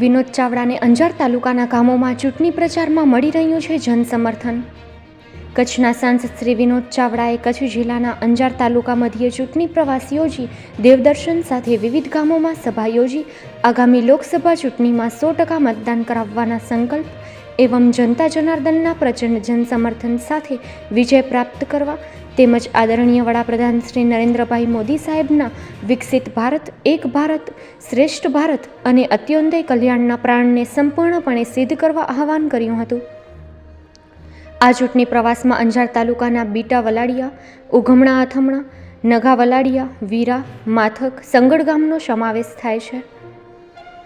વિનોદ ચાવડાને અંજાર તાલુકાના ગામોમાં ચૂંટણી પ્રચારમાં મળી રહ્યું છે જનસમર્થન. કચ્છના સાંસદ શ્રી વિનોદ ચાવડાએ કચ્છ જિલ્લાના અંજાર તાલુકા મધ્યે ચૂંટણી પ્રવાસ યોજી, દેવદર્શન સાથે વિવિધ ગામોમાં સભા યોજી, આગામી લોકસભા ચૂંટણીમાં સો ટકા મતદાન કરાવવાના સંકલ્પ એવં જનતા જનાર્દનના પ્રચંડ જનસમર્થન સાથે વિજય પ્રાપ્ત કરવા તેમજ આદરણીય વડાપ્રધાન શ્રી નરેન્દ્રભાઈ મોદી સાહેબના વિકસિત ભારત, એક ભારત, શ્રેષ્ઠ ભારત અને અત્યોદય કલ્યાણના પ્રાણને સંપૂર્ણપણે સિદ્ધ કરવા આહવાન કર્યું હતું. આ ચૂંટણી પ્રવાસમાં અંજાર તાલુકાના બીટા વલાડિયા, ઉઘમણા અથમણા નગા વલાડિયા, વીરા, માથક સંગડ ગામનો સમાવેશ થાય છે.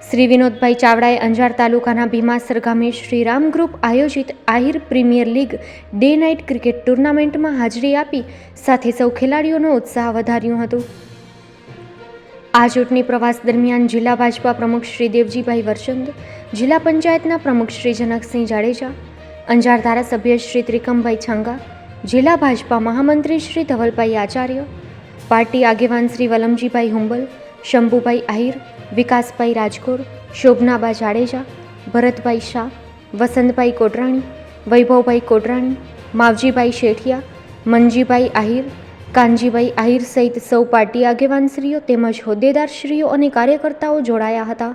શ્રી વિનોદભાઈ ચાવડાએ અંજાર તાલુકાના ભીમાસર ગામે શ્રીરામ ગ્રુપ આયોજિત Ahir premier league day night cricket ટુર્નામેન્ટમાં હાજરી આપી સાથે સૌ ખેલાડીઓનો ઉત્સાહ વધાર્યો હતો. આ ચૂંટણી પ્રવાસ દરમિયાન જિલ્લા ભાજપા પ્રમુખ શ્રી દેવજીભાઈ વરચંદ, જિલ્લા પંચાયતના પ્રમુખ શ્રી જનકસિંહ જાડેજા, અંજાર ધારાસભ્ય શ્રી ત્રિકમભાઈ છાંગા, જિલ્લા ભાજપા મહામંત્રી શ્રી ધવલભાઈ આચાર્ય, પાર્ટી આગેવાન શ્રી વલમજીભાઈ હુંબલ, શંભુભાઈ આહિર વિકાસભાઈ રાજકોટ શોભનાબા જાડેજા, ભરતભાઈ શાહ, વસંતભાઈ કોટરાણી, વૈભવભાઈ કોટરાણી, માવજીભાઈ શેઠિયા, મનજીભાઈ આહિર, કાનજીભાઈ આહિર સહિત સૌ પાર્ટી આગેવાનશ્રીઓ તેમજ હોદ્દેદારશ્રીઓ અને કાર્યકર્તાઓ જોડાયા હતા.